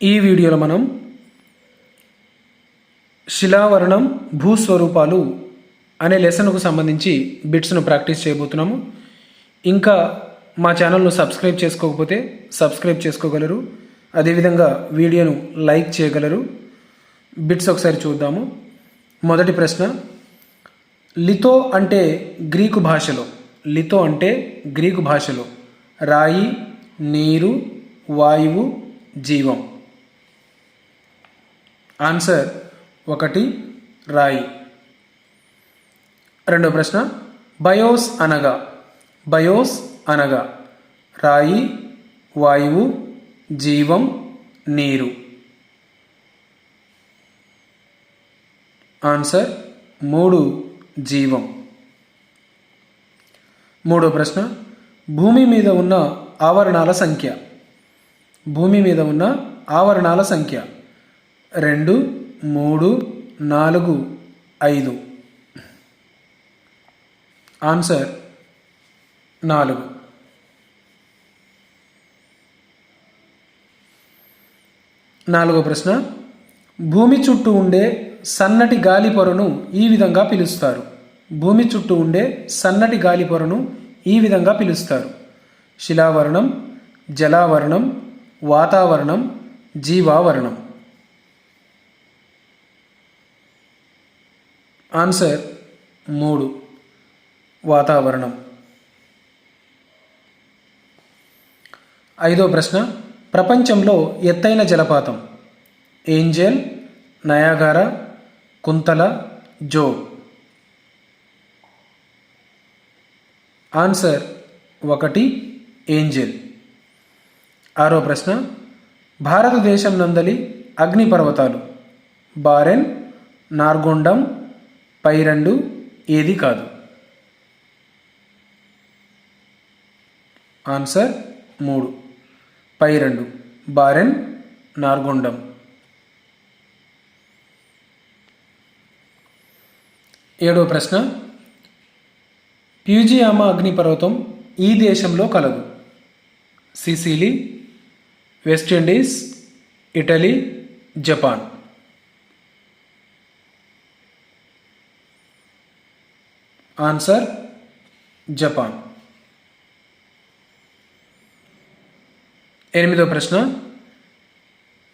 ఈ వీడియోలో మనం శిలావరణం భూస్వరూపాలు అనే లెసన్కు సంబంధించి బిట్స్ను ప్రాక్టీస్ చేయబోతున్నాము. ఇంకా మా ఛానల్ను సబ్స్క్రైబ్ చేసుకోకపోతే సబ్స్క్రైబ్ చేసుకోగలరు. అదేవిధంగా వీడియోను లైక్ చేయగలరు. బిట్స్ ఒకసారి చూద్దాము. మొదటి ప్రశ్న లితో అంటే గ్రీకు భాషలో లితో అంటే గ్రీకు భాషలో రాయి నీరు వాయువు జీవం. ఆన్సర్ ఒకటి రాయి. రెండో ప్రశ్న బయోస్ అనగా బయోస్ అనగా రాయి వాయువు జీవం నీరు. ఆన్సర్ మూడు జీవం. మూడో ప్రశ్న భూమి మీద ఉన్న ఆవరణాల సంఖ్య. భూమి మీద ఉన్న ఆవరణాల సంఖ్య. రెండు మూడు నాలుగు ఐదు. ఆన్సర్ నాలుగు. నాలుగో ప్రశ్న భూమి చుట్టూ ఉండే సన్నటి గాలి పొరను ఈ విధంగా పిలుస్తారు. భూమి చుట్టూ ఉండే సన్నటి గాలి పొరను ఈ విధంగా పిలుస్తారు. శిలావరణం జలావరణం వాతావరణం జీవావరణం. ఆన్సర్ మూడు. వాతావరణం. ఐదో ప్రశ్న. ప్రపంచంలో ఎత్తైన జలపాతం. Angel Niagara Kuntala Jog. Answer ఒకటి ఏంజెల్. ఆరో ప్రశ్న. భారతదేశం నందలి అగ్నిపర్వతాలు. బారెన్ నార్గొండం పై రెండు ఏది కాదు? ఆన్సర్ మూడు. పై రెండు. బారెన్ నార్గొండం. ఏడవ ప్రశ్న. ప్యూజియామా అగ్నిపర్వతం ఈ దేశంలో కలదు. Sicily West Indies Italy Japan. Answer Japan. ఎనిమిదో ప్రశ్న.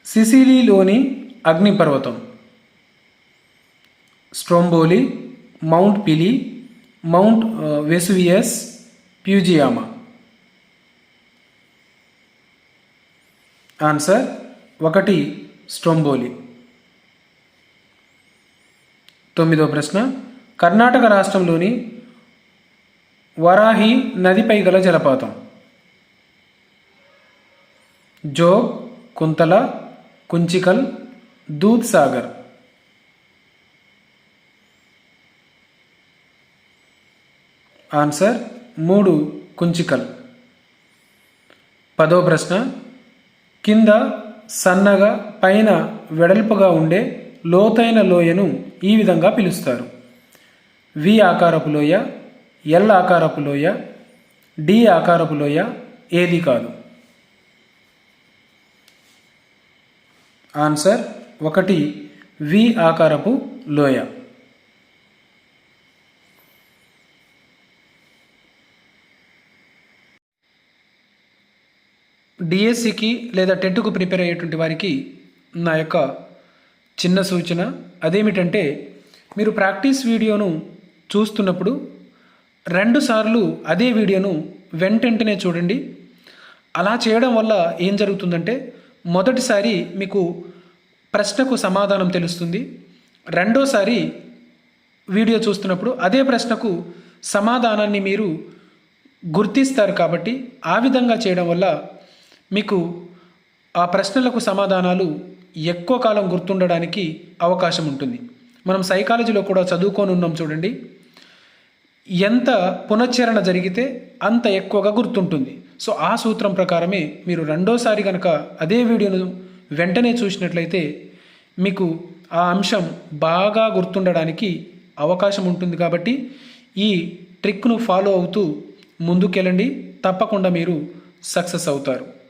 సిసిలీలోని అగ్నిపర్వతం. Stromboli Mount Pelee Mount Vesuvius Fujiyama. Answer ఒకటి స్ట్రోంబోలి. తొమ్మిదో ప్రశ్న. కర్ణాటక రాష్ట్రంలోని వరాహి నదిపై గల జలపాతం. జోగ్ కుంతల కుంచికల్ దూద్ సాగర్. ఆన్సర్ మూడు కుంచికల్. పదో ప్రశ్న కింద సన్నగా పైన వెడల్పుగా ఉండే లోతైన లోయను ఈ విధంగా పిలుస్తారు. వి ఆకారపు లోయ ఎల్ ఆకారపు లోయ డి ఆకారపు లోయ ఏది కాదు? ఆన్సర్ ఒకటి వి ఆకారపు లోయ. డిఎస్సికి లేదా టెట్కు ప్రిపేర్ అయ్యేటువంటి వారికి నా యొక్క చిన్న సూచన అదేమిటంటే మీరు ప్రాక్టీస్ వీడియోను చూస్తున్నప్పుడు రెండుసార్లు అదే వీడియోను వెంటెంటనే చూడండి. అలా చేయడం వల్ల ఏం జరుగుతుందంటే మొదటిసారి మీకు ప్రశ్నకు సమాధానం తెలుస్తుంది. రెండోసారి వీడియో చూస్తున్నప్పుడు అదే ప్రశ్నకు సమాధానాన్ని మీరు గుర్తిస్తారు కాబట్టి ఆ విధంగా చేయడం వల్ల మీకు ఆ ప్రశ్నలకు సమాధానాలు ఎక్కువ కాలం గుర్తుండడానికి అవకాశం ఉంటుంది. మనం సైకాలజీలో కూడా చదువుకొని ఉన్నాం చూడండి. ఎంత పునశ్చరణ జరిగితే అంత ఎక్కువగా గుర్తుంటుంది. సో ఆ సూత్రం ప్రకారమే మీరు రెండోసారి కనుక అదే వీడియోను వెంటనే చూసినట్లయితే మీకు ఆ అంశం బాగా గుర్తుండడానికి అవకాశం ఉంటుంది కాబట్టి ఈ ట్రిక్ను ఫాలో అవుతూ ముందుకెళ్ళండి. తప్పకుండా మీరు సక్సెస్ అవుతారు.